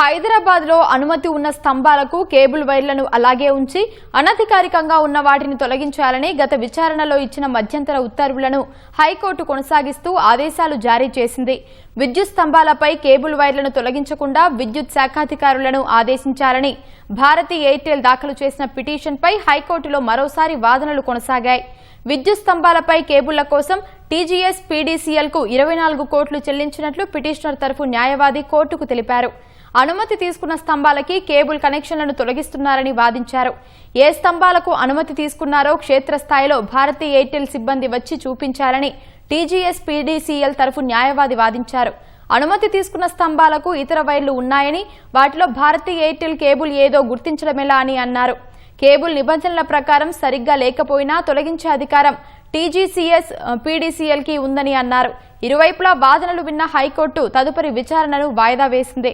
హైదరాబాద్లో అనుమతి ఉన్న స్తంభాలకు కేబుల్ వైర్లను అలాగే ఉంచి అనధికారికంగా ఉన్న వాటిని తొలగించాలని గత విచారణలో ఇచ్చిన మధ్యంతర ఉత్తర్వులను హైకోర్టు కొనసాగిస్తూ ఆదేశాలు జారీ చేసింది. విద్యుత్ స్తంభాలపై కేబుల్ వైర్లను తొలగించకుండా విద్యుత్ శాఖాధికారులను ఆదేశించాలని భారతీ ఎయిర్టెల్ దాఖలు చేసిన పిటిషన్పై హైకోర్టులో మరోసారి వాదనలు కొనసాగాయి. విద్యుత్ స్తంభాలపై కేబుళ్ళ కోసం టీజీఎస్ పీడీసీఎల్కు ఇరవై నాలుగు కోట్లు చెల్లించినట్లు పిటిషనర్ తరఫు న్యాయవాది కోర్టుకు తెలిపారు. అనుమతి తీసుకున్న స్తంభాలకి కేబుల్ కనెక్షన్లను తొలగిస్తున్నారని వాదించారు. ఏ స్తంభాలకు అనుమతి తీసుకున్నారో క్షేత్రస్థాయిలో భారతీ ఎయిర్టెల్ సిబ్బంది వచ్చి చూపించారని టీజీఎస్ పీడీసీఎల్ తరఫు న్యాయవాది వాదించారు. అనుమతి తీసుకున్న స్తంభాలకు ఇతర వైర్లు ఉన్నాయని వాటిలో భారతీ ఎయిర్టెల్ కేబుల్ ఏదో గుర్తించడమెలా అని అన్నారు. కేబుల్ నిబంధనల ప్రకారం సరిగ్గా లేకపోయినా తొలగించే అధికారం టీజీసీఎస్ పీడీసీఎల్కి ఉందని అన్నారు. ఇరువైపులా వాదనలు విన్న హైకోర్టు తదుపరి విచారణను వాయిదా వేసింది.